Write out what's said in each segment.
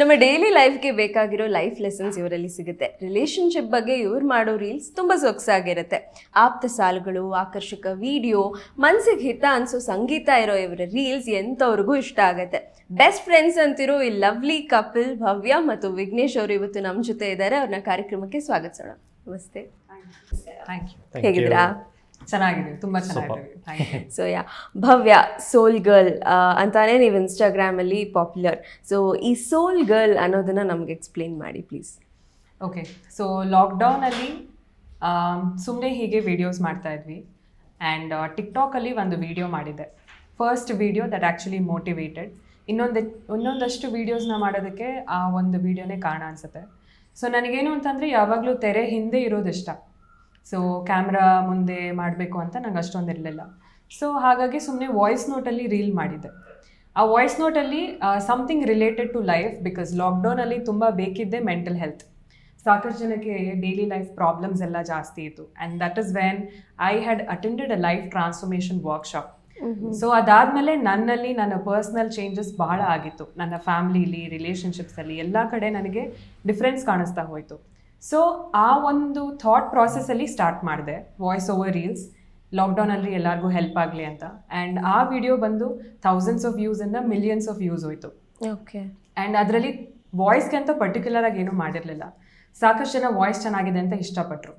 ನಮ್ಮ ಡೈಲಿ ಲೈಫ್ಗೆ ಬೇಕಾಗಿರೋ life lessons ಇವರಲ್ಲಿ ಸಿಗುತ್ತೆ. ರಿಲೇಶನ್ಶಿಪ್ ಬಗ್ಗೆ ಇವ್ರು ಮಾಡೋ ರೀಲ್ಸ್ ತುಂಬ ಸೊಗಸಾಗಿರುತ್ತೆ. ಆಪ್ತ ಸಾಲುಗಳು ಆಕರ್ಷಕ ವಿಡಿಯೋ ಮನ್ಸಿಗೆ ಹಿತ ಅನಿಸೋ ಸಂಗೀತ ಇರೋ ಇವರ ರೀಲ್ಸ್ ಎಂಥವ್ರಿಗೂ ಇಷ್ಟ ಆಗುತ್ತೆ. ಬೆಸ್ಟ್ ಫ್ರೆಂಡ್ಸ್ ಅಂತಿರೋ ಈ ಲವ್ಲಿ ಕಪಿಲ್ ಭವ್ಯ ಮತ್ತು ವಿಘ್ನೇಶ್ ಅವರು ಇವತ್ತು ನಮ್ಮ ಜೊತೆ ಇದ್ದಾರೆ. ಅವ್ರನ್ನ ಕಾರ್ಯಕ್ರಮಕ್ಕೆ ಸ್ವಾಗತಿಸೋಣ. ನಮಸ್ತೆ. ಥ್ಯಾಂಕ್ ಯು ಹೇಗಿದ್ದೀರಾ? ಚೆನ್ನಾಗಿದೆ ತುಂಬಾ ಚೆನ್ನಾಗಿದೆ. So yeah Bhavya soul girl ಅಂತಾನೆ ನೀವು ಇನ್ಸ್ಟಾಗ್ರಾಮಲ್ಲಿ ಪಾಪ್ಯುಲರ್ ಸೊ ಈ ಸೋಲ್ ಗರ್ಲ್ ಅನ್ನೋದನ್ನ ನಮ್ಗೆ ಎಕ್ಸ್ಪ್ಲೇನ್ ಮಾಡಿ ಪ್ಲೀಸ್ ಓಕೆ ಸೊ ಲಾಕ್ಡೌನಲ್ಲಿ ಸುಮ್ಮನೆ ಹೀಗೆ ವಿಡಿಯೋಸ್ ಮಾಡ್ತಾ ಇದ್ವಿ. ಆ್ಯಂಡ್ ಟಿಕ್ಟಾಕಲ್ಲಿ ಒಂದು ವಿಡಿಯೋ ಮಾಡಿದ್ದೆ. First video that actually motivated ಇನ್ನೊಂದು ಇನ್ನೊಂದಷ್ಟು ವಿಡಿಯೋಸ್ನ ಮಾಡೋದಕ್ಕೆ ಆ ಒಂದು ವಿಡಿಯೋನೇ ಕಾರಣ ಅನಿಸುತ್ತೆ. ಸೊ ನನಗೇನು ಅಂತಂದರೆ ಯಾವಾಗಲೂ ತೆರೆ ಹಿಂದೆ ಇರೋದು ಇಷ್ಟ ಸೊ ಕ್ಯಾಮ್ರಾ ಮುಂದೆ ಮಾಡಬೇಕು ಅಂತ ನಂಗೆ ಅಷ್ಟೊಂದು ಇರಲಿಲ್ಲ. ಸೊ ಹಾಗಾಗಿ ಸುಮ್ಮನೆ ವಾಯ್ಸ್ ನೋಟಲ್ಲಿ ರೀಲ್ ಮಾಡಿದ್ದೆ. ಆ voice ನೋಟಲ್ಲಿ something related to life because ಲಾಕ್ಡೌನಲ್ಲಿ ತುಂಬ ಬೇಕಿದ್ದೆ ಮೆಂಟಲ್ ಹೆಲ್ತ್ ಸಾಕಷ್ಟು ಜನಕ್ಕೆ ಡೈಲಿ ಲೈಫ್ ಪ್ರಾಬ್ಲಮ್ಸ್ ಎಲ್ಲ ಜಾಸ್ತಿ ಇತ್ತು. And that is when I had attended a life transformation workshop so ಅದಾದಮೇಲೆ ನನ್ನಲ್ಲಿ ನನ್ನ ಪರ್ಸ್ನಲ್ ಚೇಂಜಸ್ ಬಹಳ ಆಗಿತ್ತು. ನನ್ನ ಫ್ಯಾಮ್ಲಿಲಿ ರಿಲೇಷನ್ಶಿಪ್ಸಲ್ಲಿ ಎಲ್ಲ ಕಡೆ ನನಗೆ ಡಿಫ್ರೆನ್ಸ್ ಕಾಣಿಸ್ತಾ ಹೋಯಿತು. ಸೊ ಆ ಒಂದು ಥಾಟ್ ಪ್ರಾಸೆಸ್ಸಲ್ಲಿ ಸ್ಟಾರ್ಟ್ ಮಾಡಿದೆ ವಾಯ್ಸ್ ಓವರ್ ರೀಲ್ಸ್ ಲಾಕ್ಡೌನಲ್ಲಿ ಎಲ್ಲರಿಗೂ ಹೆಲ್ಪ್ ಆಗಲಿ ಅಂತ. ಆ್ಯಂಡ್ ಆ ವಿಡಿಯೋ ಬಂದು ಥೌಸಂಡ್ಸ್ ಆಫ್ ವ್ಯೂಸಿಂದ ಮಿಲಿಯನ್ಸ್ ಆಫ್ ವ್ಯೂಸ್ ಹೋಯಿತು. ಓಕೆ ಆ್ಯಂಡ್ ಅದರಲ್ಲಿ ವಾಯ್ಸ್ಗೆ ಅಂತ ಪರ್ಟಿಕ್ಯುಲರ್ ಆಗಿ ಏನೂ ಮಾಡಿರಲಿಲ್ಲ. ಸಾಕಷ್ಟು ಜನ ವಾಯ್ಸ್ ಚೆನ್ನಾಗಿದೆ ಅಂತ ಇಷ್ಟಪಟ್ಟರು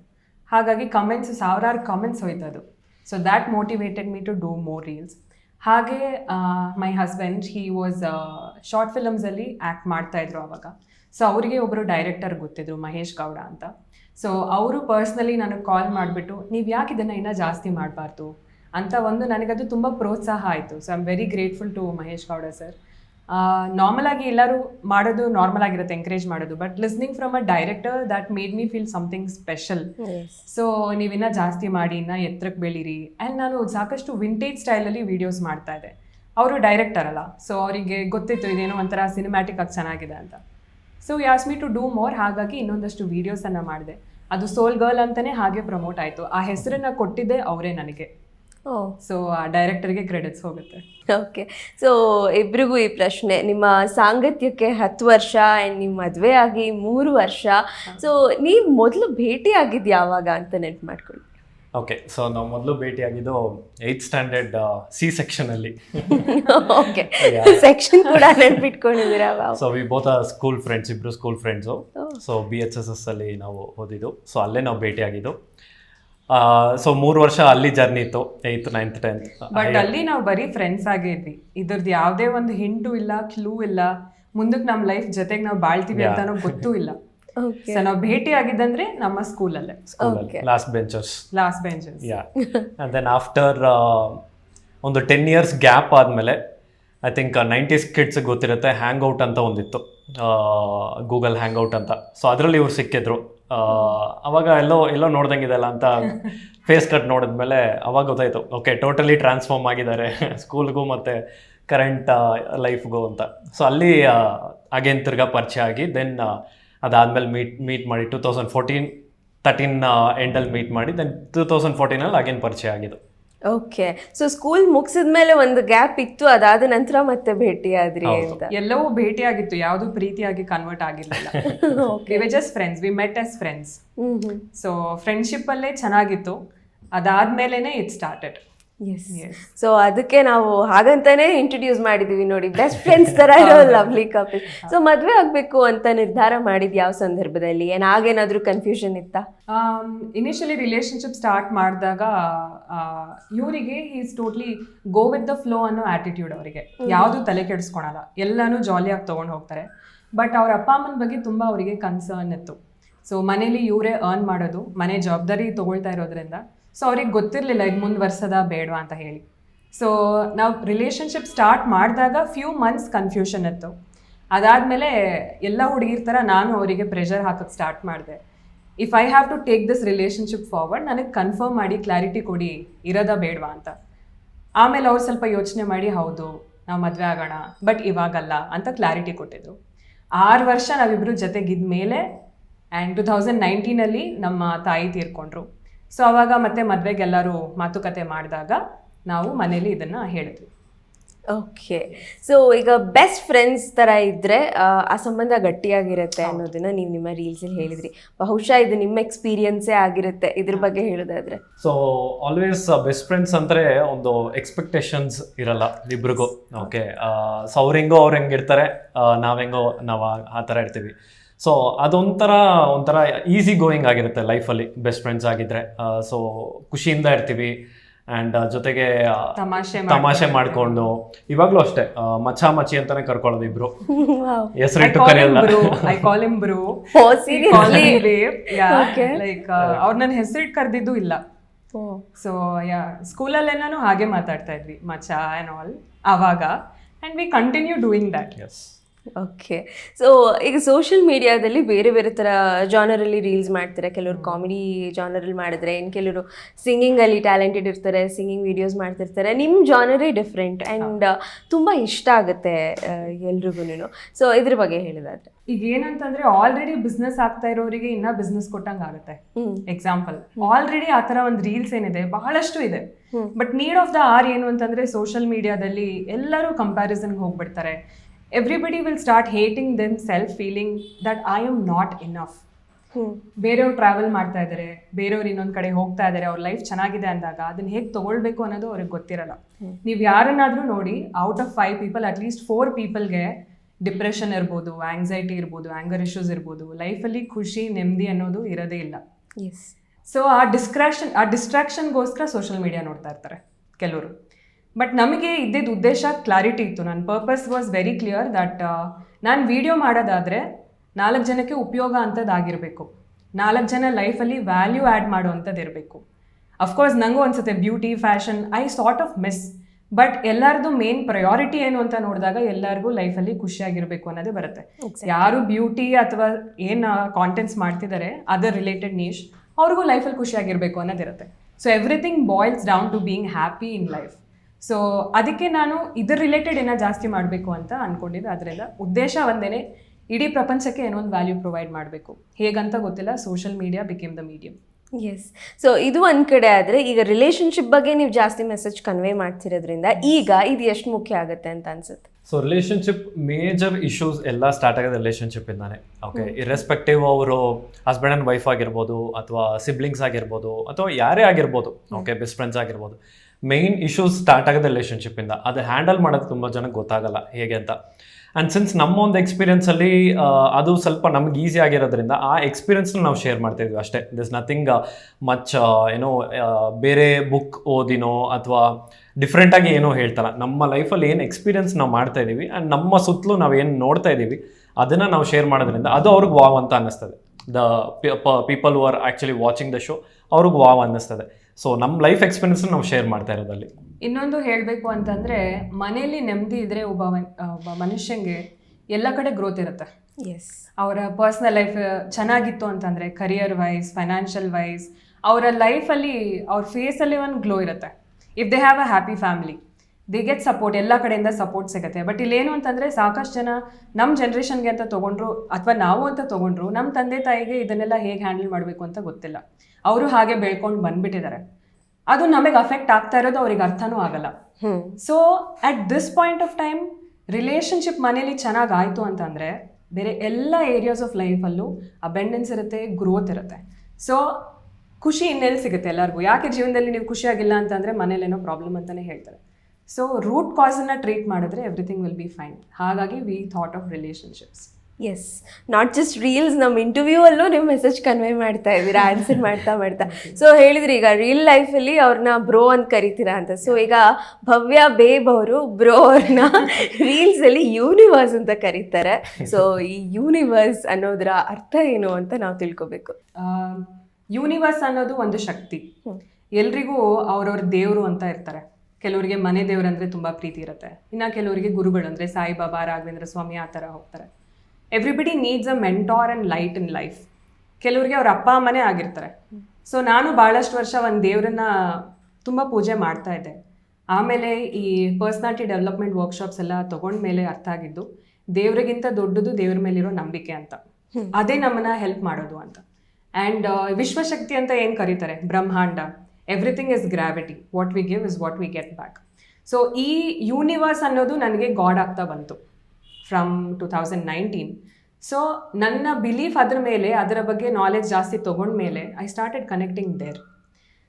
ಹಾಗಾಗಿ ಕಮೆಂಟ್ಸ್ ಸಾವಿರಾರು ಕಮೆಂಟ್ಸ್ ಹೋಯ್ತು ಅದು. So that motivated me to do more reels ಹಾಗೆ my husband he was short ಫಿಲಮ್ಸಲ್ಲಿ act ಮಾಡ್ತಾಯಿದ್ರು ಅವಾಗ. ಸೊ ಅವರಿಗೆ ಒಬ್ಬರು ಡೈರೆಕ್ಟರ್ ಗೊತ್ತಿದ್ರು ಮಹೇಶ್ ಗೌಡ ಅಂತ. ಸೊ ಅವರು ಪರ್ಸ್ನಲಿ ನನಗೆ ಕಾಲ್ ಮಾಡಿಬಿಟ್ಟು ನೀವು ಯಾಕೆ ಇದನ್ನು ಇನ್ನೂ ಜಾಸ್ತಿ ಮಾಡಬಾರ್ದು? ಅಂತ ಒಂದು ನನಗದು ತುಂಬ ಪ್ರೋತ್ಸಾಹ ಆಯಿತು. So I am very grateful to Mahesh Gowda sir normal ಆಗಿ ಎಲ್ಲರೂ ಮಾಡೋದು ನಾರ್ಮಲ್ ಆಗಿರುತ್ತೆ ಎಂಕರೇಜ್ ಮಾಡೋದು. But listening from a director that made me feel something special so ನೀವಿನ್ನ ಜಾಸ್ತಿ ಮಾಡಿ ಇನ್ನ ಎತ್ತರಕ್ಕೆ ಬೆಳೀರಿ. ಆ್ಯಂಡ್ ನಾನು ಸಾಕಷ್ಟು ವಿಂಟೇಜ್ ಸ್ಟೈಲಲ್ಲಿ ವೀಡಿಯೋಸ್ ಮಾಡ್ತಾ ಇದ್ದೆ. ಅವರು ಡೈರೆಕ್ಟರ್ ಅಲ್ಲ. ಸೊ ಅವರಿಗೆ ಗೊತ್ತಿತ್ತು ಇದೇನೋ ಒಂಥರ ಸಿನಿಮ್ಯಾಟಿಕ್ ಆಗಿ ಚೆನ್ನಾಗಿದೆ ಅಂತ. So as me to do more ಹಾಗಾಗಿ ಇನ್ನೊಂದಷ್ಟು ವೀಡಿಯೋಸನ್ನು ಮಾಡಿದೆ. ಅದು ಸೋಲ್ ಗರ್ಲ್ ಅಂತಲೇ ಹಾಗೆ ಪ್ರಮೋಟ್ ಆಯಿತು. ಆ ಹೆಸರನ್ನ ಕೊಟ್ಟಿದ್ದೆ ಅವರೇ ನನಗೆ. ಸೊ ಆ ಡೈರೆಕ್ಟರ್ಗೆ ಕ್ರೆಡಿಟ್ಸ್ ಹೋಗುತ್ತೆ. ಓಕೆ ಸೊ ಇಬ್ರಿಗೂ ಈ ಪ್ರಶ್ನೆ ನಿಮ್ಮ ಸಾಂಗತ್ಯಕ್ಕೆ ಹತ್ತು ವರ್ಷ ಆ್ಯಂಡ್ ನಿಮ್ಮ ಮದುವೆ ಆಗಿ ಮೂರು ವರ್ಷ. ಸೊ ನೀವು ಮೊದಲು ಭೇಟಿ ಆಗಿದ್ದು ಯಾವಾಗ ಅಂತ ನೆನ್ಪು ಮಾಡ್ಕೊಳ್ಳಿ. ಓಕೆ ಸೊ ನಾವು ಮೊದಲು ಭೇಟಿಯಾಗಿದ್ದು ಏಯ್ತ್ ಸ್ಟ್ಯಾಂಡರ್ಡ್ ಸಿ ಸೆಕ್ಷನ್ ಅಲ್ಲಿ. ಓಕೆ ಸೆಕ್ಷನ್ ಕೂಡ ನೆನ್ಪಿಟ್ಕೊಂಡಿದ್ದೀರಾ? So we both school friends ಇಬ್ರು school friends so B H S S ಅಲ್ಲಿ ನಾವು ಓದಿದ್ದು. ಸೊ ಅಲ್ಲೇ ನಾವು ಭೇಟಿಯಾಗಿದ್ದು. ಸೊ ಮೂರು ವರ್ಷ ಅಲ್ಲಿ ಜರ್ನಿ ಇತ್ತು ಏಯ್ತ್ ನೈನ್ತ್ ಟೆಂತ್ ಬಟ್ ಅಲ್ಲಿ ನಾವು ಬರೀ ಫ್ರೆಂಡ್ಸ್ ಆಗೇ ಇದ್ವಿ ಇದ್ರದ್ದು ಯಾವುದೇ ಒಂದು ಹಿಂಟು ಇಲ್ಲ ಕ್ಲೂ ಇಲ್ಲ. ಮುಂದಕ್ಕೆ ನಮ್ಮ ಲೈಫ್ ಜೊತೆಗೆ ನಾವು ಬಾಳ್ತೀವಿ ಅಂತ ಗೊತ್ತೂ ಇಲ್ಲ. ಸೊ ನಾವು ಭೇಟಿ ಆಗಿದ್ದಂದ್ರೆ ನಮ್ಮ ಸ್ಕೂಲಲ್ಲೇ last benchers last benchers yeah and then after ಒಂದು ಟೆನ್ ಇಯರ್ಸ್ ಗ್ಯಾಪ್ ಆದಮೇಲೆ ಐ ಥಿಂಕ್ ನೈಂಟೀಸ್ ಕಿಡ್ಸ್ ಗೊತ್ತಿರುತ್ತೆ ಹ್ಯಾಂಗ್ ಔಟ್ ಅಂತ ಒಂದಿತ್ತು. ಗೂಗಲ್ ಹ್ಯಾಂಗ್ ಔಟ್ ಅಂತ. ಸೊ ಅದರಲ್ಲಿ ಇವ್ರು ಸಿಕ್ಕಿದ್ರು. ಆ, ಅವಾಗ ಎಲ್ಲೋ ಎಲ್ಲೋ ನೋಡ್ದಂಗಿದೆಲ್ಲ ಅಂತ ಫೇಸ್ ಕಟ್ ನೋಡಿದ್ಮೇಲೆ ಅವಾಗ ಗೊತ್ತಾಯ್ತು. ಓಕೆ ಟೋಟಲಿ ಟ್ರಾನ್ಸ್ಫಾರ್ಮ್ ಆಗಿದ್ದಾರೆ. ಸ್ಕೂಲ್ಗೂ ಮತ್ತು ಕರೆಂಟ್ ಲೈಫ್ಗೂ ಅಂತ. ಸೊ ಅಲ್ಲಿ ಅಗೇನ್ ತಿರ್ಗಾ ಪರಿಚಯ ಆಗಿ ದೆನ್ ಅದಾದಮೇಲೆ ಮೀಟ್ ಮೀಟ್ ಮಾಡಿ ಟೂ ತೌಸಂಡ್ ಫೋರ್ಟೀನ್ ತರ್ಟೀನ್ ಎಂಡಲ್ಲಿ ಮೀಟ್ ಮಾಡಿ ದೆನ್ ಟೂ ತೌಸಂಡ್ ಫೋರ್ಟೀನಲ್ಲಿ ಅಗೇನ್ ಪರಿಚಯ ಆಗಿದ್ದು. ಓಕೆ ಸೊ ಸ್ಕೂಲ್ ಮುಗಿಸಿದ ಮೇಲೆ ಒಂದು ಗ್ಯಾಪ್ ಇತ್ತು ಅದಾದ ನಂತರ ಮತ್ತೆ ಭೇಟಿ ಆದ್ರಿ ಅಂತ. ಎಲ್ಲವೂ ಭೇಟಿ ಆಗಿತ್ತು ಯಾವುದು ಪ್ರೀತಿಯಾಗಿ convert ಆಗಿರ್ಲಿಲ್ಲ. We just friends we met as friends hmm hmm. So friendship ಅಲ್ಲೇ ಚೆನ್ನಾಗಿತ್ತು. ಅದಾದ್ಮೇಲೆ ಇಟ್ ಸ್ಟಾರ್ಟೆಡ್ ಎಸ್ ಸೊ ಅದಕ್ಕೆ ನಾವು ಹಾಗಂತಾನೆ ಇಂಟ್ರೊಡ್ಯೂಸ್ ಮಾಡಿದೀವಿ ನೋಡಿ. ಬೆಸ್ಟ್ ಫ್ರೆಂಡ್ಸ್ ತರ ಇರೋ ಲವ್ಲಿ ಕಪಲ್ ಸೊ ಮದ್ವೆ ಆಗ್ಬೇಕು ಅಂತ ನಿರ್ಧಾರ ಮಾಡಿದ್ ಯಾವ ಸಂದರ್ಭದಲ್ಲಿ? ಏನ್ ಆಗೇನಾದ್ರೂ ಕನ್ಫ್ಯೂಷನ್ ಇತ್ತಾ? ಇನಿಷಿಯಲಿ ರಿಲೇಶನ್ಶಿಪ್ ಸ್ಟಾರ್ಟ್ ಮಾಡಿದಾಗ ಇವರಿಗೆ is totally go with the flow ಅನ್ನೋ ಆಟಿಟ್ಯೂಡ್ ಅವರಿಗೆ. ಯಾವುದು ತಲೆ ಕೆಡಿಸ್ಕೊಳಲ್ಲ. ಎಲ್ಲಾನು ಜಾಲಿಯಾಗಿ ತೊಗೊಂಡು ಹೋಗ್ತಾರೆ. ಬಟ್ ಅವ್ರ ಅಪ್ಪ ಅಮ್ಮನ ಬಗ್ಗೆ ತುಂಬ ಅವರಿಗೆ ಕನ್ಸರ್ನ್ ಇತ್ತು. ಸೊ ಮನೇಲಿ ಇವರೇ ಅರ್ನ್ ಮಾಡೋದು ಮನೆ ಜವಾಬ್ದಾರಿ ತಗೊಳ್ತಾ ಇರೋದ್ರಿಂದ ಸೊ ಅವ್ರಿಗೆ ಗೊತ್ತಿರಲಿಲ್ಲ ಈಗ ಮುಂದುವರ್ಸದ ಬೇಡವಾ ಅಂತ ಹೇಳಿ. ಸೊ ನಾವು ರಿಲೇಷನ್ಶಿಪ್ ಸ್ಟಾರ್ಟ್ ಮಾಡಿದಾಗ ಫ್ಯೂ ಮಂತ್ಸ್ ಕನ್ಫ್ಯೂಷನ್ ಇತ್ತು. ಅದಾದಮೇಲೆ ಎಲ್ಲ ಹುಡುಗಿರ ಥರ ನಾನು ಅವರಿಗೆ ಪ್ರೆಷರ್ ಹಾಕೋಕ್ಕೆ ಸ್ಟಾರ್ಟ್ ಮಾಡಿದೆ. If I have to take this relationship forward ನನಗೆ ಕನ್ಫರ್ಮ್ ಮಾಡಿ ಕ್ಲಾರಿಟಿ ಕೊಡಿ, ಇರೋದ ಬೇಡವಾ ಅಂತ. ಆಮೇಲೆ ಅವ್ರು ಸ್ವಲ್ಪ ಯೋಚನೆ ಮಾಡಿ, ಹೌದು, ನಾವು ಮದುವೆ ಆಗೋಣ, ಬಟ್ ಇವಾಗಲ್ಲ ಅಂತ ಕ್ಲಾರಿಟಿ ಕೊಟ್ಟಿದ್ರು. ಆರು ವರ್ಷ ನಾವಿಬ್ಬರು ಜೊತೆಗಿದ್ದ ಮೇಲೆ ಆ್ಯಂಡ್ ಟು ಥೌಸಂಡ್ ನೈನ್ಟೀನಲ್ಲಿ ನಮ್ಮ ತಾಯಿ ತೀರ್ಕೊಂಡ್ರು. ಸೊ ಅವಾಗ ಮತ್ತೆ ಮದುವೆಗೆಲ್ಲರೂ ಮಾತುಕತೆ ಮಾಡಿದಾಗ ನಾವು ಮನೇಲಿ ಇದನ್ನು ಹೇಳಿದ್ವಿ. ಓಕೆ ಸೊ ಈಗ ಬೆಸ್ಟ್ ಫ್ರೆಂಡ್ಸ್ ಥರ ಇದ್ದರೆ ಆ ಸಂಬಂಧ ಗಟ್ಟಿಯಾಗಿರುತ್ತೆ ಅನ್ನೋದನ್ನ ನೀವು ನಿಮ್ಮ ರೀಲ್ಸಲ್ಲಿ ಹೇಳಿದ್ರಿ. ಬಹುಶಃ ಇದು ನಿಮ್ಮ ಎಕ್ಸ್ಪೀರಿಯನ್ಸೇ ಆಗಿರುತ್ತೆ ಇದ್ರ ಬಗ್ಗೆ ಹೇಳೋದಾದ್ರೆ. ಸೊ ಆಲ್ವೇಸ್ ಬೆಸ್ಟ್ ಫ್ರೆಂಡ್ಸ್ ಅಂದರೆ ಒಂದು ಎಕ್ಸ್ಪೆಕ್ಟೇಷನ್ಸ್ ಇರಲ್ಲ ಇಬ್ರಿಗೂ. ಓಕೆ ಸೊ ಅವ್ರು ಹೆಂಗೋ ಅವ್ರು ಹೆಂಗಿರ್ತಾರೆ ನಾವು ಹೆಂಗೋ ನಾವು ಆ- ಆ ಥರ ಇರ್ತೀವಿ. ಸೊ ಅದೊಂಥರ ಒಂಥರ ಈಸಿ ಗೋಯಿಂಗ್ ಆಗಿರುತ್ತೆ ಲೈಫಲ್ಲಿ ಬೆಸ್ಟ್ ಫ್ರೆಂಡ್ಸ್ ಆಗಿದ್ರೆ. ಸೊ ಖುಷಿಯಿಂದ ಇರ್ತೀವಿ ಆ್ಯಂಡ್ ಜೊತೆಗೆ ತಮಾಷೆ ತಮಾಷೆ ಮಾಡಿಕೊಂಡು. ಇವಾಗಲೂ ಅಷ್ಟೇ ಮಚ್ಚ ಮಚ್ಚಿ ಅಂತಾನೆ ಕರ್ಕೊಳ್ಳೋದು ಇಬ್ರು. Wow. ಹೆಸರಿಟ್ಟು ಕರೆಯಲ್ಲ. I call him bro. Like ಅವ್ರು ನನ್ನ ಹೆಸರಿಟ್ಟು ಕರೆದಿದ್ದು ಇಲ್ಲ. ಸೊ ಯಾ ಸ್ಕೂಲಲ್ಲೆಲ್ಲಾನು ಹಾಗೆ ಮಾತಾಡ್ತಾ ಇದ್ವಿ ಮಚ್ಚ ಆ್ಯಂಡ್ ಆಲ್ ಆವಾಗ. And we continue doing that yes okay so ಈಗ ಸೋಷಿಯಲ್ ಮೀಡಿಯಾದಲ್ಲಿ ಬೇರೆ ಬೇರೆ ಥರ ಜಾನರಲ್ಲಿ ರೀಲ್ಸ್ ಮಾಡ್ತಾರೆ? ಕೆಲವರು ಕಾಮಿಡಿ ಜಾನರಲ್ಲಿ ಮಾಡಿದ್ರೆ ಇನ್ನು ಕೆಲವರು ಸಿಂಗಿಂಗಲ್ಲಿ ಟ್ಯಾಲೆಂಟೆಡ್ ಇರ್ತಾರೆ ಸಿಂಗಿಂಗ್ ವೀಡಿಯೋಸ್ ಮಾಡ್ತಿರ್ತಾರೆ. ನಿಮ್ಮ ಜಾನರೇ ಡಿಫ್ರೆಂಟ್ ಆ್ಯಂಡ್ ತುಂಬ ಇಷ್ಟ ಆಗುತ್ತೆ ಎಲ್ರಿಗೂ ಸೊ ಇದ್ರ ಬಗ್ಗೆ ಹೇಳಿದಾದ್ರೆ. ಈಗ ಏನಂತಂದ್ರೆ ಆಲ್ರೆಡಿ ಬಿಸ್ನೆಸ್ ಆಗ್ತಾ ಇರೋರಿಗೆ ಇನ್ನ ಬಿಸ್ನೆಸ್ ಕೊಟ್ಟಂಗೆ ಆಗುತ್ತೆ. ಎಕ್ಸಾಂಪಲ್ ಆಲ್ರೆಡಿ ಆ ತರ ಒಂದು ರೀಲ್ಸ್ ಏನಿದೆ ಬಹಳಷ್ಟು ಇದೆ. But need of the hour ಏನು ಅಂತಂದ್ರೆ ಸೋಷಿಯಲ್ ಮೀಡಿಯಾದಲ್ಲಿ ಎಲ್ಲರೂ ಕಂಪ್ಯಾರಿಸನ್ಗೆ ಹೋಗ್ಬಿಡ್ತಾರೆ. Everybody will start hating themselves feeling that I am not enough ಬೇರೆಯವ್ರು ಟ್ರಾವೆಲ್ ಮಾಡ್ತಾ ಇದ್ದಾರೆ ಬೇರೆಯವ್ರು ಇನ್ನೊಂದು ಕಡೆ ಹೋಗ್ತಾ ಇದ್ದಾರೆ ಅವ್ರ ಲೈಫ್ ಚೆನ್ನಾಗಿದೆ ಅಂದಾಗ ಅದನ್ನ ಹೇಗೆ ತಗೊಳ್ಬೇಕು ಅನ್ನೋದು ಅವ್ರಿಗೆ ಗೊತ್ತಿರಲ್ಲ. ನೀವು ಯಾರನ್ನಾದ್ರೂ ನೋಡಿ out of five people at least four ಪೀಪಲ್ಗೆ depression ಇರ್ಬೋದು ಆಂಗ್ಸೈಟಿ ಇರ್ಬೋದು ಆಂಗರ್ ಇಶ್ಯೂಸ್ ಇರ್ಬೋದು ಲೈಫಲ್ಲಿ ಖುಷಿ ನೆಮ್ಮದಿ ಅನ್ನೋದು ಇರೋದೇ ಇಲ್ಲ. ಸೊ ಆ ಡಿಸ್ಕ್ರಾಕ್ಷನ್ ಆ ಡಿಸ್ಟ್ರಾಕ್ಷನ್ಗೋಸ್ಕರ ಸೋಷಿಯಲ್ ಮೀಡಿಯಾ ನೋಡ್ತಾ ಇರ್ತಾರೆ ಕೆಲವರು. ಬಟ್ ನಮಗೆ ಇದ್ದಿದ್ದ ಉದ್ದೇಶ ಕ್ಲಾರಿಟಿ ಇತ್ತು. ನನ್ನ purpose was very clear that ನಾನು ವಿಡಿಯೋ ಮಾಡೋದಾದರೆ ನಾಲ್ಕು ಜನಕ್ಕೆ ಉಪಯೋಗ ಅಂಥದ್ದಾಗಿರಬೇಕು ನಾಲ್ಕು ಜನ ಲೈಫಲ್ಲಿ ವ್ಯಾಲ್ಯೂ ಆ್ಯಡ್ ಮಾಡುವಂಥದ್ದು ಇರಬೇಕು ಅಫ್ಕೋರ್ಸ್ ನನಗೂ ಅನ್ಸುತ್ತೆ beauty fashion I sort of miss but ಎಲ್ಲರದು ಮೇನ್ ಪ್ರಯಾರಿಟಿ ಏನು ಅಂತ ನೋಡಿದಾಗ ಎಲ್ಲರಿಗೂ ಲೈಫಲ್ಲಿ ಖುಷಿಯಾಗಿರಬೇಕು ಅನ್ನೋದೇ ಬರುತ್ತೆ. ಯಾರು ಬ್ಯೂಟಿ ಅಥವಾ ಏನು ಕಾಂಟೆಂಟ್ಸ್ ಮಾಡ್ತಿದ್ದಾರೆ ಅದರ್ ರಿಲೇಟೆಡ್ ನೀಶ್ ಅವ್ರಿಗೂ ಲೈಫಲ್ಲಿ ಖುಷಿಯಾಗಿರಬೇಕು ಅನ್ನೋದಿರುತ್ತೆ. So everything boils down to being happy in life so ಅದಕ್ಕೆ ನಾನು ಇದ್ರ ರಿಲೇಟೆಡ್ ಏನೋ ಜಾಸ್ತಿ ಮಾಡಬೇಕು ಅಂತ ಅಂದ್ಕೊಂಡಿದ್ದೆ ಅದರಿಂದ ಉದ್ದೇಶ ಒಂದೇನೆ ಇಡೀ ಪ್ರಪಂಚಕ್ಕೆ ಏನೋ ಒಂದು ವ್ಯಾಲ್ಯೂ ಪ್ರೊವೈಡ್ ಮಾಡಬೇಕು. ಹೇಗಂತ ಗೊತ್ತಿಲ್ಲ social media became the medium as so ಇದು ಒಂದು ಕಡೆ ಆದರೆ ಈಗ ರಿಲೇಷನ್ಶಿಪ್ ಬಗ್ಗೆ ನೀವು ಜಾಸ್ತಿ ಮೆಸೇಜ್ ಕನ್ವೆ ಮಾಡ್ತಿರೋದ್ರಿಂದ ಈಗ ಇದು ಎಷ್ಟು ಮುಖ್ಯ ಆಗುತ್ತೆ ಅಂತ ಅನ್ಸುತ್ತೆ? ಸೊ ರಿಲೇಷನ್ಶಿಪ್ ಮೇಜರ್ ಇಶ್ಯೂಸ್ ಎಲ್ಲ ಸ್ಟಾರ್ಟ್ ಆಗೋದು ರಿಲೇಷನ್ಶಿಪ್ ಇಂದಾನೆ. ಓಕೆ ಇರೆಸ್ಪೆಕ್ಟಿವ್ ಅವರು ಹಸ್ಬೆಂಡ್ ಆ್ಯಂಡ್ ವೈಫ್ ಆಗಿರ್ಬೋದು ಅಥವಾ ಸಿಬ್ಲಿಂಗ್ಸ್ ಆಗಿರ್ಬೋದು ಅಥವಾ ಯಾರೇ ಆಗಿರ್ಬೋದು ಓಕೆ ಬೆಸ್ಟ್ ಫ್ರೆಂಡ್ಸ್ ಆಗಿರ್ಬೋದು. ಮೇಯ್ನ್ ಇಶ್ಯೂಸ್ ಸ್ಟಾರ್ಟ್ ಆಗೋದು ರಿಲೇಷನ್ಶಿಪ್ಪಿಂದ ಅದು ಹ್ಯಾಂಡಲ್ ಮಾಡೋದು ತುಂಬ ಜನಕ್ಕೆ ಗೊತ್ತಾಗಲ್ಲ ಹೇಗೆ ಅಂತ. ಆ್ಯಂಡ್ ಸಿನ್ಸ್ ನಮ್ಮ ಒಂದು ಎಕ್ಸ್ಪೀರಿಯನ್ಸಲ್ಲಿ ಅದು ಸ್ವಲ್ಪ ನಮ್ಗೆ ಈಸಿ ಆಗಿರೋದ್ರಿಂದ ಆ ಎಕ್ಸ್ಪೀರಿಯನ್ಸ್ನ ನಾವು ಶೇರ್ ಮಾಡ್ತಾಯಿದ್ವಿ ಅಷ್ಟೇ. ದಿಸ್ ನಥಿಂಗ್ ಮಚ್ ಏನೋ ಬೇರೆ ಬುಕ್ ಓದಿನೋ ಅಥವಾ ಡಿಫ್ರೆಂಟಾಗಿ ಏನೋ ಹೇಳ್ತಾರೆ ನಮ್ಮ ಲೈಫಲ್ಲಿ ಏನು ಎಕ್ಸ್ಪೀರಿಯನ್ಸ್ ನಾವು ಮಾಡ್ತಾ ಇದ್ದೀವಿ ಆ್ಯಂಡ್ ನಮ್ಮ ಸುತ್ತಲೂ ನಾವು ಏನು ನೋಡ್ತಾ ಇದ್ದೀವಿ ಅದನ್ನು ನಾವು ಶೇರ್ ಮಾಡೋದ್ರಿಂದ ಅದು ಅವ್ರಿಗೆ ವಾವ್ ಅಂತ ಅನ್ನಿಸ್ತದೆ. The people who are actually watching the show ಅವ್ರಿಗೆ ವಾವ್ ಅನ್ನಿಸ್ತದೆ. ಸೊ ನಮ್ಮ ಲೈಫ್ ಎಕ್ಸ್ಪೀರಿಯನ್ಸ್ ನಾವು ಶೇರ್ ಮಾಡ್ತಾ ಇರೋದಲ್ಲಿ ಇನ್ನೊಂದು ಹೇಳಬೇಕು ಅಂತಂದರೆ ಮನೆಯಲ್ಲಿ ನೆಮ್ಮದಿ ಇದ್ದರೆ ಒಬ್ಬ ಒಬ್ಬ ಮನುಷ್ಯಂಗೆ ಎಲ್ಲ ಕಡೆ ಗ್ರೋತ್ ಇರುತ್ತೆ. ಎಸ್ ಅವರ ಪರ್ಸ್ನಲ್ ಲೈಫ್ ಚೆನ್ನಾಗಿತ್ತು ಅಂತಂದರೆ ಕರಿಯರ್ ವೈಸ್ ಫೈನಾನ್ಷಿಯಲ್ ವೈಸ್ ಅವರ ಲೈಫಲ್ಲಿ ಅವ್ರ ಫೇಸಲ್ಲಿ ಒಂದು ಗ್ಲೋ ಇರುತ್ತೆ. If they have a happy family they get support ಎಲ್ಲ ಕಡೆಯಿಂದ ಸಪೋರ್ಟ್ ಸಿಗುತ್ತೆ. ಬಟ್ ಇಲ್ಲೇನು ಅಂತಂದರೆ ಸಾಕಷ್ಟು ಜನ ನಮ್ಮ ಜನ್ರೇಷನ್ಗೆ ಅಂತ ತೊಗೊಂಡ್ರು ಅಥವಾ ನಾವು ಅಂತ ತೊಗೊಂಡ್ರು ನಮ್ಮ ತಂದೆ ತಾಯಿಗೆ ಇದನ್ನೆಲ್ಲ ಹೇಗೆ ಹ್ಯಾಂಡಲ್ ಮಾಡಬೇಕು ಅಂತ ಗೊತ್ತಿಲ್ಲ. ಅವರು ಹಾಗೆ ಬೆಳ್ಕೊಂಡು ಬಂದ್ಬಿಟ್ಟಿದ್ದಾರೆ. ಅದು ನಮಗೆ ಅಫೆಕ್ಟ್ ಆಗ್ತಾ ಇರೋದು ಅವ್ರಿಗೆ ಅರ್ಥನೂ ಆಗಲ್ಲ. So at this point of time relationship ಮನೇಲಿ ಚೆನ್ನಾಗಿ ಆಯಿತು ಅಂತಂದರೆ ಬೇರೆ ಎಲ್ಲ ಏರಿಯಾಸ್ ಆಫ್ ಲೈಫಲ್ಲೂ ಅಬೆಂಡೆನ್ಸ್ ಇರುತ್ತೆ ಗ್ರೋತ್ ಇರುತ್ತೆ. ಸೊ ಖುಷಿ ಇನ್ನೆಲ್ಲಿ ಸಿಗುತ್ತೆ ಎಲ್ಲರಿಗೂ? ಯಾಕೆ ಜೀವನದಲ್ಲಿ ನೀವು ಖುಷಿಯಾಗಿಲ್ಲ ಅಂತಂದರೆ ಮನೇಲೇನೋ ಪ್ರಾಬ್ಲಮ್ ಅಂತಲೇ ಹೇಳ್ತಾರೆ. ಸೊ ರೂಟ್ ಕಾಸನ್ನ ಟ್ರೀಟ್ ಮಾಡಿದ್ರೆ ಎವ್ರಿಥಿಂಗ್ ವಿಲ್ ಬಿ ಫೈನ್ ಹಾಗಾಗಿ we thought of relationships as not just reels ನಮ್ಮ ಇಂಟರ್ವ್ಯೂ ಅಲ್ಲೂ ನಿಮ್ಮ ಮೆಸೇಜ್ ಕನ್ವೆ ಮಾಡ್ತಾ ಇದ್ದೀರಾ ಆನ್ಸರ್ ಮಾಡ್ತಾ ಮಾಡ್ತಾ. ಸೊ ಹೇಳಿದ್ರಿ ಈಗ ರೀಲ್ ಲೈಫಲ್ಲಿ ಅವ್ರನ್ನ ಬ್ರೋ ಅಂತ ಕರಿತೀರಾ ಅಂತ. ಸೊ ಈಗ ಭವ್ಯ ಬೇಬ್ ಅವರು ಬ್ರೋ ಅವ್ರನ್ನ ರೀಲ್ಸಲ್ಲಿ ಯೂನಿವರ್ಸ್ ಅಂತ ಕರೀತಾರೆ. ಸೊ ಈ ಯೂನಿವರ್ಸ್ ಅನ್ನೋದರ ಅರ್ಥ ಏನು ಅಂತ ನಾವು ತಿಳ್ಕೊಬೇಕು. ಯೂನಿವರ್ಸ್ ಅನ್ನೋದು ಒಂದು ಶಕ್ತಿ. ಎಲ್ರಿಗೂ ಅವ್ರವ್ರ ದೇವರು ಅಂತ ಇರ್ತಾರೆ. ಕೆಲವರಿಗೆ ಮನೆ ದೇವರಂದ್ರೆ ತುಂಬಾ ಪ್ರೀತಿ ಇರುತ್ತೆ. ಇನ್ನು ಕೆಲವರಿಗೆ ಗುರುಗಳು ಅಂದರೆ ಸಾಯಿಬಾಬಾ ರಾಘವೇಂದ್ರ ಸ್ವಾಮಿ ಆ ಥರ ಹೋಗ್ತಾರೆ. Everybody needs a mentor and light in life ಕೆಲವರಿಗೆ ಅವ್ರ ಅಪ್ಪ ಅಮ್ಮನೇ ಆಗಿರ್ತಾರೆ. ಸೊ ನಾನು ಭಾಳಷ್ಟು ವರ್ಷ ಒಂದು ದೇವ್ರನ್ನ ತುಂಬ ಪೂಜೆ ಮಾಡ್ತಾ ಇದ್ದೆ. ಆಮೇಲೆ ಈ ಪರ್ಸ್ನಾಲಿಟಿ ಡೆವಲಪ್ಮೆಂಟ್ ವರ್ಕ್ಶಾಪ್ಸ್ ಎಲ್ಲ ತಗೊಂಡ್ಮೇಲೆ ಅರ್ಥ ಆಗಿದ್ದು ದೇವರಿಗಿಂತ ದೊಡ್ಡದು ದೇವ್ರ ಮೇಲಿರೋ ನಂಬಿಕೆ ಅಂತ. ಅದೇ ನಮ್ಮನ್ನ ಹೆಲ್ಪ್ ಮಾಡೋದು ಅಂತ. ಆ್ಯಂಡ್ ವಿಶ್ವಶಕ್ತಿ ಅಂತ ಏನು ಕರೀತಾರೆ? ಬ್ರಹ್ಮಾಂಡ. Everything is gravity what we give is what we get back so ಈ ಯೂನಿವರ್ಸ್ ಅನ್ನೋದು ನನಗೆ ಗಾಡ್ ಆಗ್ತಾ ಬಂತು from two thousand nineteen so ನನ್ನ ಬಿಲೀಫ್ ಅದ್ರ ಮೇಲೆ, ಅದರ ಬಗ್ಗೆ ನಾಲೆಜ್ ಜಾಸ್ತಿ ತೊಗೊಂಡ್ಮೇಲೆ I started connecting there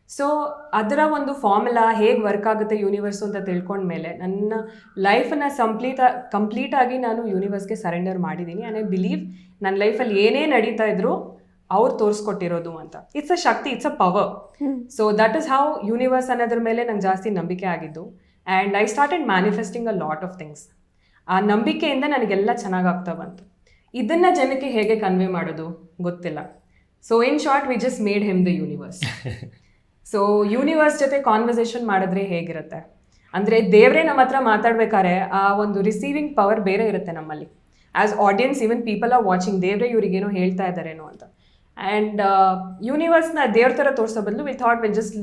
so ಅದರ ಒಂದು ಫಾರ್ಮುಲಾ ಹೇಗೆ ವರ್ಕ್ ಆಗುತ್ತೆ ಯೂನಿವರ್ಸು ಅಂತ ತಿಳ್ಕೊಂಡ್ಮೇಲೆ ನನ್ನ ಲೈಫನ್ನ ಸಂಪ್ಲೀಟ್ ಕಂಪ್ಲೀಟಾಗಿ ನಾನು ಯೂನಿವರ್ಸ್ಗೆ ಸರೆಂಡರ್ ಮಾಡಿದ್ದೀನಿ ಆ್ಯಂಡ್ ಐ ಬಿಲೀವ್ ನನ್ನ ಲೈಫಲ್ಲಿ ಏನೇ ನಡೀತಾ ಇದ್ರು ಅವ್ರು ತೋರಿಸ್ಕೊಟ್ಟಿರೋದು ಅಂತ. It's a Shakti it's a power so that is how universe ಅನ್ನೋದ್ರ ಮೇಲೆ ನಂಗೆ ಜಾಸ್ತಿ ನಂಬಿಕೆ ಆಗಿದ್ದು. And I started manifesting a lot of things ಆ ನಂಬಿಕೆಯಿಂದ ನನಗೆಲ್ಲ ಚೆನ್ನಾಗಾಗ್ತಾ ಬಂತು. ಇದನ್ನ ಜನಕ್ಕೆ ಹೇಗೆ ಕನ್ವೆ ಮಾಡೋದು ಗೊತ್ತಿಲ್ಲ. So in short we just made him the universe so universe ಜೊತೆ ಕಾನ್ವರ್ಸೇಷನ್ ಮಾಡಿದ್ರೆ ಹೇಗಿರುತ್ತೆ? ಅಂದರೆ ದೇವರೇ ನಮ್ಮ ಹತ್ರ ಮಾತಾಡ್ಬೇಕಾದ್ರೆ ಆ ಒಂದು ರಿಸೀವಿಂಗ್ ಪವರ್ ಬೇರೆ ಇರುತ್ತೆ ನಮ್ಮಲ್ಲಿ. As audience even people are watching ದೇವರೇ ಇವ್ರಿಗೇನೋ ಹೇಳ್ತಾ ಇದ್ದಾರೇನೋ ಅಂತ. ಆ್ಯಂಡ್ ಯೂನಿವರ್ಸ್ನ ದೇವ್ರ ಥರ ತೋರಿಸೋ ಬದಲು we thought will just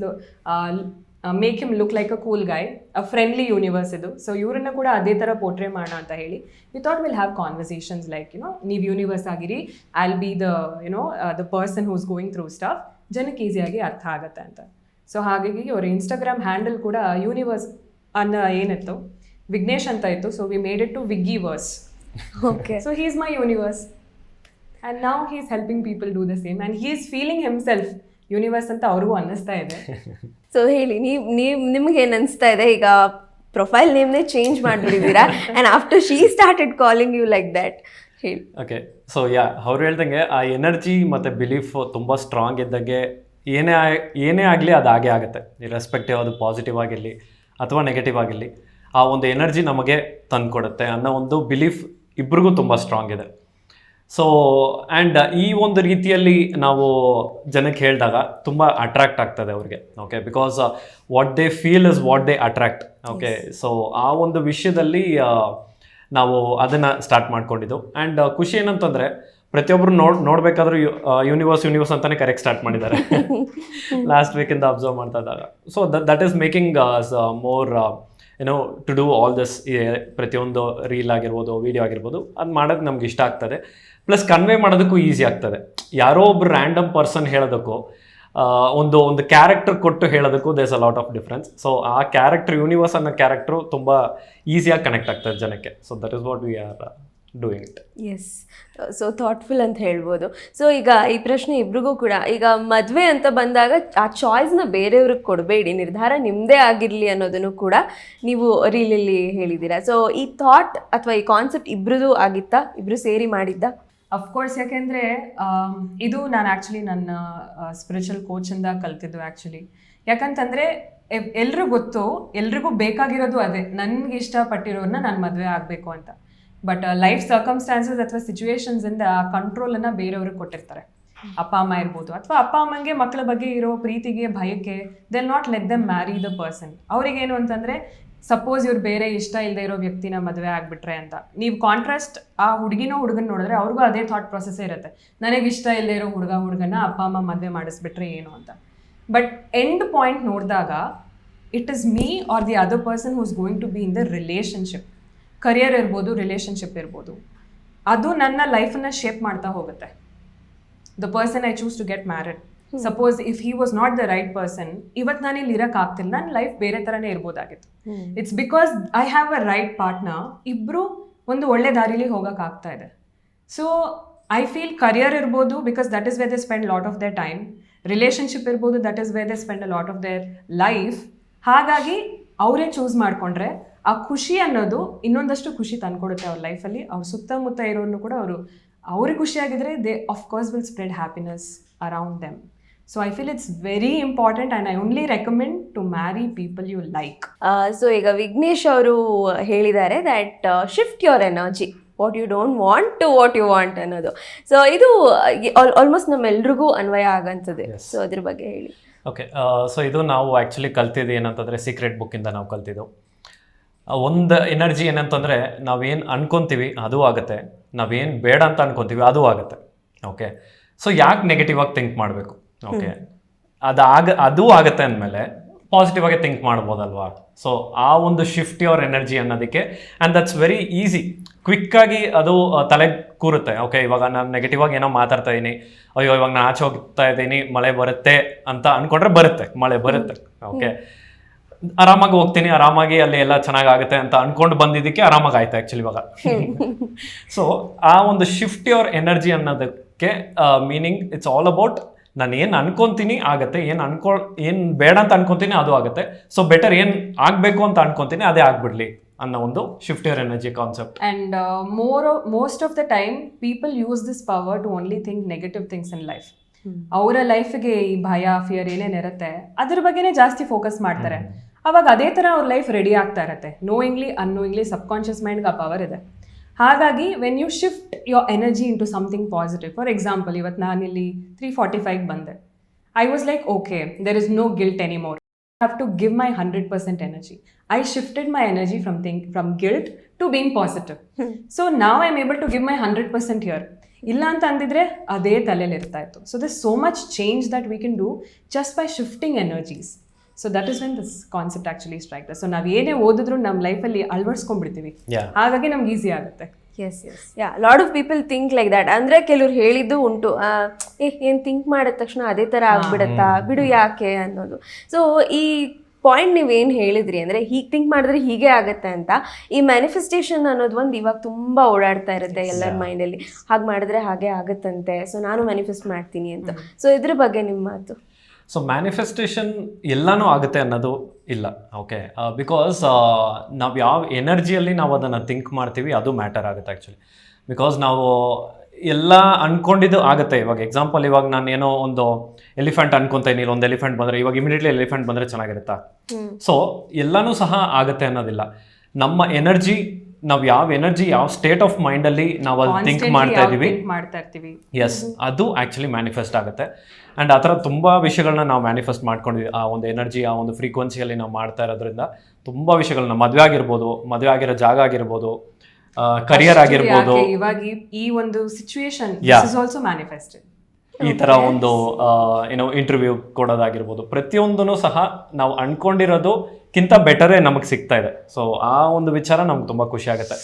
make him look like a cool guy a friendly universe ಇದು. ಸೊ ಇವರನ್ನ ಕೂಡ ಅದೇ ಥರ ಪೋರ್ಟ್ರೇ ಮಾಡೋಣ ಅಂತ ಹೇಳಿ we thought will have conversations like you know ನೀವು ಯೂನಿವರ್ಸ್ ಆಗಿರಿ I will be the you know the person who's going through stuff ಜನಕ್ಕೆ ಈಸಿಯಾಗಿ ಅರ್ಥ ಆಗುತ್ತೆ ಅಂತ. ಸೊ ಹಾಗಾಗಿ ಅವ್ರ ಇನ್ಸ್ಟಾಗ್ರಾಮ್ ಹ್ಯಾಂಡಲ್ ಕೂಡ ಯೂನಿವರ್ಸ್ ಅನ್ನೋ ಏನಿತ್ತು ವಿಘ್ನೇಶ್ ಅಂತ ಇತ್ತು. So we made it to Viggy verse okay so he is my universe and ನಾವು he is helping people do the same and he is feeling himself universe ಅಂತ ಅವ್ರಿಗೂ ಅನ್ನಿಸ್ತಾ ಇದೆ. ಸೊ ಹೇಳಿ ನೀವು ನೀವು ನಿಮ್ಗೆ ಏನು ಅನಿಸ್ತಾ ಇದೆ? ಈಗ ಪ್ರೊಫೈಲ್ ನೇಮ್ನೇ change ಮಾಡಿಬಿಟ್ಟಿದ್ದೀರಾ? And after she started calling you like that ಹೇಳಿ. ಓಕೆ ಸೊ ಯಾ ಅವ್ರು ಹೇಳ್ದಂಗೆ ಆ ಎನರ್ಜಿ ಮತ್ತು ಬಿಲೀಫ್ ತುಂಬ ಸ್ಟ್ರಾಂಗ್ ಇದ್ದಂಗೆ ಏನೇ ಏನೇ ಆಗಲಿ ಅದು ಹಾಗೆ ಆಗುತ್ತೆ. ಇರೆಸ್ಪೆಕ್ಟಿವ್ ಅದು ಪಾಸಿಟಿವ್ ಆಗಿರಲಿ ಅಥವಾ ನೆಗೆಟಿವ್ ಆಗಿರಲಿ ಆ ಒಂದು ಎನರ್ಜಿ ನಮಗೆ ತಂದುಕೊಡುತ್ತೆ ಅನ್ನೋ ಒಂದು ಬಿಲೀಫ್ ಇಬ್ರಿಗೂ ತುಂಬ ಸ್ಟ್ರಾಂಗ್ ಇದೆ. ಸೊ ಆ್ಯಂಡ್ ಈ ಒಂದು ರೀತಿಯಲ್ಲಿ ನಾವು ಜನಕ್ಕೆ ಹೇಳಿದಾಗ ತುಂಬ ಅಟ್ರಾಕ್ಟ್ ಆಗ್ತದೆ ಅವ್ರಿಗೆ okay because what they feel is what they attract okay so ಆ ಒಂದು ವಿಷಯದಲ್ಲಿ ನಾವು ಅದನ್ನು ಸ್ಟಾರ್ಟ್ ಮಾಡ್ಕೊಂಡಿದ್ದು. ಆ್ಯಂಡ್ ಖುಷಿ ಏನಂತಂದರೆ ಪ್ರತಿಯೊಬ್ಬರು ನೋಡ್ ನೋಡಬೇಕಾದ್ರೂ ಯೂನಿವರ್ಸ್ ಯೂನಿವರ್ಸ್ ಅಂತಲೇ ಕರೆಕ್ಟ್ ಸ್ಟಾರ್ಟ್ ಮಾಡಿದ್ದಾರೆ. ಲಾಸ್ಟ್ ವೀಕಿಂದ ಅಬ್ಸರ್ವ್ ಮಾಡ್ತಾ ಇದ್ದಾಗ. So that is making more ಏನೋ ಟು ಡೂ ಆಲ್ ದಿಸ್ ಪ್ರತಿಯೊಂದು ರೀಲ್ ಆಗಿರ್ಬೋದು ವಿಡಿಯೋ ಆಗಿರ್ಬೋದು ಅದು ಮಾಡೋದು ನಮ್ಗೆ ಇಷ್ಟ ಆಗ್ತದೆ. ಪ್ಲಸ್ ಕನ್ವೆ ಮಾಡೋದಕ್ಕೂ ಈಸಿ ಆಗ್ತದೆ. ಯಾರೋ ಒಬ್ರು ರ್ಯಾಂಡಮ್ ಪರ್ಸನ್ ಹೇಳೋದಕ್ಕೂ ಒಂದು ಒಂದು ಕ್ಯಾರೆಕ್ಟರ್ ಕೊಟ್ಟು ಹೇಳೋದಕ್ಕೂ does a lot of difference so ಆ ಕ್ಯಾರೆಕ್ಟರ್ ಯೂನಿವರ್ಸ್ ಅನ್ನೋ ಕ್ಯಾರೆಕ್ಟ್ರು ತುಂಬ ಈಸಿಯಾಗಿ ಕನೆಕ್ಟ್ ಆಗ್ತದೆ ಜನಕ್ಕೆ. So that is what we are doing it as so thoughtful ಅಂತ ಹೇಳ್ಬೋದು. ಸೊ ಈಗ ಈ ಪ್ರಶ್ನೆ ಇಬ್ರಿಗೂ ಕೂಡ, ಈಗ ಮದುವೆ ಅಂತ ಬಂದಾಗ ಆ ಚಾಯ್ಸ್ನ ಬೇರೆಯವ್ರಿಗೆ ಕೊಡಬೇಡಿ, ನಿರ್ಧಾರ ನಿಮ್ಮದೇ ಆಗಿರಲಿ ಅನ್ನೋದನ್ನು ಕೂಡ ನೀವು ರೀಲಲ್ಲಿ ಹೇಳಿದ್ದೀರಾ. ಸೊ ಈ ಥಾಟ್ ಅಥವಾ ಈ ಕಾನ್ಸೆಪ್ಟ್ ಇಬ್ರದ್ದು ಆಗಿತ್ತಾ? ಇಬ್ರು ಸೇರಿ ಮಾಡಿದ್ದ? ಅಫ್ಕೋರ್ಸ್ ಯಾಕೆಂದರೆ ಇದು ನಾನು ಆ್ಯಕ್ಚುಲಿ ನನ್ನ ಸ್ಪಿರಿಚುವಲ್ ಕೋಚಿಂದ ಕಲ್ತಿದ್ದು ಆ್ಯಕ್ಚುಲಿ ಯಾಕಂತಂದರೆ ಎಲ್ರಿಗೂ ಗೊತ್ತು, ಎಲ್ರಿಗೂ ಬೇಕಾಗಿರೋದು ಅದೇ. ನನಗೆ ಇಷ್ಟಪಟ್ಟಿರೋರನ್ನ ನಾನು ಮದುವೆ ಆಗಬೇಕು ಅಂತ. ಬಟ್ ಲೈಫ್ ಸರ್ಕಮ್ಸ್ಟಾನ್ಸಸ್ ಅಥವಾ ಸಿಚುವೇಶನ್ಸಿಂದ ಆ ಕಂಟ್ರೋಲನ್ನು ಬೇರೆಯವ್ರಿಗೆ ಕೊಟ್ಟಿರ್ತಾರೆ. ಅಪ್ಪ, ಅಮ್ಮ ಇರ್ಬೋದು ಅಥವಾ ಅಪ್ಪ, ಅಮ್ಮಂಗೆ ಮಕ್ಕಳ ಬಗ್ಗೆ ಇರೋ ಪ್ರೀತಿಗೆ, ಭಯಕ್ಕೆ they'll not let them marry the person ಅವ್ರಿಗೇನು ಅಂತಂದರೆ ಸಪೋಸ್ ಇವ್ರು ಬೇರೆ ಇಷ್ಟ ಇಲ್ಲದೆ ಇರೋ ವ್ಯಕ್ತಿನ ಮದುವೆ ಆಗ್ಬಿಟ್ರೆ ಅಂತ. ನೀವು ಕಾಂಟ್ರಾಸ್ಟ್ ಆ ಹುಡುಗಿನೋ ಹುಡುಗನ ನೋಡಿದ್ರೆ ಅವ್ರಿಗೂ ಅದೇ ಥಾಟ್ ಪ್ರೊಸೆಸ್ ಇರುತ್ತೆ. ನನಗೆ ಇಷ್ಟ ಇಲ್ಲದೆ ಇರೋ ಹುಡುಗ, ಹುಡುಗನ ಅಪ್ಪ, ಅಮ್ಮ ಮದುವೆ ಮಾಡಿಸ್ಬಿಟ್ರೆ ಏನು ಅಂತ. ಬಟ್ ಎಂಡ್ ಪಾಯಿಂಟ್ ನೋಡಿದಾಗ it is me or the other person who's going to be in the relationship career ಇರ್ಬೋದು ರಿಲೇಷನ್ಶಿಪ್ ಇರ್ಬೋದು. ಅದು ನನ್ನ ಲೈಫನ್ನು ಶೇಪ್ ಮಾಡ್ತಾ ಹೋಗುತ್ತೆ. The person I choose to get married suppose if he was not the right person ಇವತ್ತು ನಾನು ಇಲ್ಲಿ ಇರಕ್ ಆಗ್ತಿಲ್ಲ ನನ್ನ ಲೈಫ್ ಬೇರೆ ತರಾನೇ ಇರ್ಬೋದಾಗಿತ್ತು. It's because I have a right partner ಇಬ್ರು ಒಂದು ಒಳ್ಳೆ ದಾರಿಲಿ ಹೋಗಕ್ ಆಗ್ತಾ ಇದೆ. ಸೊ ಐ ಫೀಲ್ ಕರಿಯರ್ ಇರ್ಬೋದು because that is way they spend lot of their time relationship ಇರ್ಬೋದು that is way they spend a lot of their life ಹಾಗಾಗಿ ಅವರೇ ಚೂಸ್ ಮಾಡಿಕೊಂಡ್ರೆ ಆ ಖುಷಿ ಅನ್ನೋದು ಇನ್ನೊಂದಷ್ಟು ಖುಷಿ ತಂದ್ಕೊಡುತ್ತೆ ಅವ್ರ ಲೈಫಲ್ಲಿ ಅವ್ರ ಸುತ್ತಮುತ್ತ ಇರೋನು ಕೂಡ ಅವರು ಅವ್ರಿಗೆ ಖುಷಿಯಾಗಿದ್ರೆ they course will spread happiness around them so I feel it's very important and I only recommend to marry people you like so ಈಗ ವಿಘ್ನೇಶ್ ಅವರು ಹೇಳಿದ್ದಾರೆ that shift your energy what you don't want to what you want ಅನ್ನೋದು. So ಇದು almost ನಮ್ಮೆಲ್ರಿಗೂ ಅನ್ವಯ ಆಗಂತದೆ. So ಅದ್ರ ಬಗ್ಗೆ ಹೇಳಿ. ಓಕೆ ಸೊ ಇದು ನಾವು ಆ್ಯಕ್ಚುಲಿ ಕಲ್ತಿದ್ದು ಏನಂತಂದರೆ ಸೀಕ್ರೆಟ್ ಬುಕ್ಕಿಂದ ನಾವು ಕಲ್ತಿದ್ದು. ಒಂದು ಎನರ್ಜಿ ಏನಂತಂದರೆ ನಾವೇನು ಅನ್ಕೊತೀವಿ ಅದು ಆಗುತ್ತೆ. ನಾವೇನು ಬೇಡ ಅಂತ ಅನ್ಕೊತೀವಿ ಅದು ಆಗುತ್ತೆ. ಓಕೆ ಸೊ ಯಾಕೆ ನೆಗೆಟಿವ್ ಆಗಿ ಥಿಂಕ್ ಮಾಡಬೇಕು? ಓಕೆ ಅದಾಗ ಅದು ಆಗುತ್ತೆ ಅಂದಮೇಲೆ ಪಾಸಿಟಿವ್ ಆಗಿ ಥಿಂಕ್ ಮಾಡ್ಬೋದಲ್ವಾ? ಸೊ ಆ ಒಂದು ಶಿಫ್ಟ್ ಯುವರ್ ಎನರ್ಜಿ ಅನ್ನೋದಕ್ಕೆ ಆ್ಯಂಡ್ ದಟ್ಸ್ ವೆರಿ ಈಸಿ ಕ್ವಿಕ್ಕಾಗಿ ಅದು ತಲೆ ಕೂರುತ್ತೆ. ಓಕೆ ಇವಾಗ ನಾನು ನೆಗೆಟಿವ್ ಆಗಿ ಏನೋ ಮಾತಾಡ್ತಾ ಇದ್ದೀನಿ ಅಯ್ಯೋ ಇವಾಗ ನಾನು ಆಚೆ ಹೋಗ್ತಾ ಇದ್ದೀನಿ ಮಳೆ ಬರುತ್ತೆ ಅಂತ ಅನ್ಕೊಂಡ್ರೆ ಬರುತ್ತೆ. ಮಳೆ ಬರುತ್ತೆ. ಓಕೆ ಆರಾಮಾಗಿ ಹೋಗ್ತೀನಿ. ಆರಾಮಾಗಿ ಅಲ್ಲಿ ಎಲ್ಲ ಚೆನ್ನಾಗಿ ಆಗುತ್ತೆ ಅಂತ ಅನ್ಕೊಂಡು ಬಂದಿದ್ದಕ್ಕೆ ಆರಾಮಾಗಿ ಆಯ್ತು ಆ್ಯಕ್ಚುಲಿ ಇವಾಗ. ಸೊ ಆ ಒಂದು ಶಿಫ್ಟ್ ಯುವರ್ ಎನರ್ಜಿ ಅನ್ನೋದಕ್ಕೆ ಮೀನಿಂಗ್ ಇಟ್ಸ್ ಆಲ್ ಅಬೌಟ್ ನಾನು ಏನು ಅನ್ಕೊಂತೀನಿ ಆಗತ್ತೆ ಏನು ಅನ್ಕೊ ಏನು ಬೇಡ ಅಂತ ಅನ್ಕೊಂತೀನಿ ಅದು ಆಗುತ್ತೆ. ಸೊ ಬೆಟರ್ ಏನು ಆಗಬೇಕು ಅಂತ ಅನ್ಕೊಂತೀನಿ ಅದೇ ಆಗ್ಬಿಡ್ಲಿ ಅನ್ನೋ ಒಂದು shift your energy concept and more most of the time people use this power to only think negative things in life in life. ಅವರ ಲೈಫ್ಗೆ ಈ ಭಯ ಫಿಯರ್ ಏನೇನಿರುತ್ತೆ ಅದ್ರ ಬಗ್ಗೆನೇ ಜಾಸ್ತಿ ಫೋಕಸ್ ಮಾಡ್ತಾರೆ. ಅವಾಗ ಅದೇ ಥರ ಅವ್ರ ಲೈಫ್ ರೆಡಿ ಆಗ್ತಾ ಇರುತ್ತೆ. ನೋಯಿಂಗ್ಲಿ ಅನ್ನೋಯಿಂಗ್ಲಿ ಸಬ್ಕಾನ್ಷಿಯಸ್ ಮೈಂಡ್ಗೆ ಆ ಪವರ್ ಇದೆ. ಹಾಗಾಗಿ when you shift your energy into something positive for example ಇವತ್ತು ನಾನಿಲ್ಲಿ ತ್ರೀ ಫಾರ್ಟಿ ಫೈವ್ ಬಂದೆ I was like okay there is no guilt anymore have to give my 100% energy. I shifted my energy from from guilt to to being positive. So now I'm able to give my 100% here. ಇಲ್ಲ ಅಂತ ಅಂದಿದ್ರೆ ಅದೇ ತಲೆಯಲ್ಲಿ ಇರ್ತಾ ಇತ್ತು so this so much change that we can do just by shifting energies so that is when this concept actually strike so ನಾವು ಏನೇ ಓದಿದ್ರು ನಮ್ಮ ಲೈಫಲ್ಲಿ ಅಳವಡಿಸ್ಕೊಂಡ್ಬಿಡ್ತೀವಿ. ಹಾಗಾಗಿ ನಮ್ಗೆ ಈಸಿ ಆಗುತ್ತೆ. Yes yes yeah lot of people think like that ಅಂದ್ರೆ ಕೆಲವ್ರು ಹೇಳಿದ್ದು ಉಂಟು. ಆ, ಏ ಏನ್ ಥಿಂಕ್ ಮಾಡಿದ ತಕ್ಷಣ ಅದೇ ತರ ಆಗ್ಬಿಡತ್ತಾ? ಬಿಡು ಯಾಕೆ ಅನ್ನೋದು. ಸೊ ಈ ಪಾಯಿಂಟ್ ನೀವೇನು ಹೇಳಿದ್ರಿ ಅಂದರೆ ಹೀಗೆ ಥಿಂಕ್ ಮಾಡಿದ್ರೆ ಹೀಗೆ ಆಗುತ್ತೆ ಅಂತ. ಈ ಮ್ಯಾನಿಫೆಸ್ಟೇಷನ್ ಅನ್ನೋದು ಒಂದು ಇವಾಗ ತುಂಬ ಓಡಾಡ್ತಾ ಇರುತ್ತೆ ಎಲ್ಲರ ಮೈಂಡಲ್ಲಿ ಹಾಗೆ ಮಾಡಿದ್ರೆ ಹಾಗೆ ಆಗುತ್ತಂತೆ. ಸೊ ನಾನು ಮ್ಯಾನಿಫೆಸ್ಟ್ ಮಾಡ್ತೀನಿ ಅಂತ. ಸೊ ಇದ್ರ ಬಗ್ಗೆ ನಿಮ್ಮ ಮಾತು. ಸೊ ಮ್ಯಾನಿಫೆಸ್ಟೇಷನ್ ಎಲ್ಲನೂ ಆಗುತ್ತೆ ಅನ್ನೋದು ಇಲ್ಲ. ಓಕೆ ಬಿಕಾಸ್ ನಾವು ಯಾವ ಎನರ್ಜಿಯಲ್ಲಿ ನಾವು ಅದನ್ನು ಥಿಂಕ್ ಮಾಡ್ತೀವಿ ಅದು ಮ್ಯಾಟರ್ ಆಗುತ್ತೆ ಆ್ಯಕ್ಚುಲಿ ಬಿಕಾಸ್ ನಾವು ಎಲ್ಲ ಅಂದ್ಕೊಂಡಿದ್ದು ಆಗುತ್ತೆ. ಇವಾಗ ಎಕ್ಸಾಂಪಲ್ ಇವಾಗ ನಾನು ಏನೋ ಒಂದು ಎಲಿಫೆಂಟ್ ಅನ್ಕೊಂತೀನಿ ಒಂದು ಎಲಿಫೆಂಟ್ ಬಂದರೆ ಇವಾಗ ಇಮಿಡಿಯೇಟ್ಲಿ ಎಲಿಫೆಂಟ್ ಬಂದರೆ ಚೆನ್ನಾಗಿರುತ್ತಾ? ಸೊ ಎಲ್ಲನೂ ಸಹ ಆಗುತ್ತೆ ಅನ್ನೋದಿಲ್ಲ. ನಮ್ಮ ಎನರ್ಜಿ ನಾವು ಯಾವ ಎನರ್ಜಿ ಯಾವ ಸ್ಟೇಟ್ ಆಫ್ ಮೈಂಡ್ ಅಲ್ಲಿ ನಾವು ಅಲ್ಲಿ ಥಿಂಕ್ ಮಾಡ್ತಾ ಇದೀವಿ ಮಾಡ್ತಾ ಇರ್ತೀವಿ. ಎಸ್ ಅದು ಆಕ್ಚುಲಿ ಮ್ಯಾನಿಫೆಸ್ಟ್ ಆಗುತ್ತೆ. ಅಂಡ್ ಆ ಥರ ತುಂಬ ವಿಷಯಗಳನ್ನ ನಾವು ಮ್ಯಾನಿಫೆಸ್ಟ್ ಮಾಡ್ಕೊಂಡಿದ್ವಿ ಆ ಒಂದು ಎನರ್ಜಿ ಆ ಒಂದು ಫ್ರೀಕ್ವೆನ್ಸಿಯಲ್ಲಿ ನಾವು ಮಾಡ್ತಾ ಇರೋದ್ರಿಂದ ತುಂಬ ವಿಷಯಗಳನ್ನ ಮದುವೆ ಆಗಿರ್ಬೋದು ಮದುವೆ ಆಗಿರೋ ಜಾಗ ಆಗಿರ್ಬೋದು ಕರಿಯರ್ ಆಗಿರ್ಬೋದು. ಇವಾಗ ಈ- ಒಂದು Yeah. ಇಸ್ ಆಲ್ಸೋ ಮ್ಯಾನಿಫೆಸ್ಟೆಡ್ ಈ ತರ ಒಂದು ಏನೋ ಇಂಟರ್ವ್ಯೂ ಕೊಡೋದಾಗಿರ್ಬೋದು. ಪ್ರತಿಯೊಂದನ್ನು ಸಹ ನಾವು ಅನ್ಕೊಂಡಿರೋದಕ್ಕಿಂತ ಬೆಟರೇ ನಮಗೆ ಸಿಗ್ತಾ ಇದೆ. ಸೊ ಆ ಒಂದು ವಿಚಾರ ನಮ್ಗೆ ತುಂಬ ಖುಷಿ ಆಗುತ್ತೆ.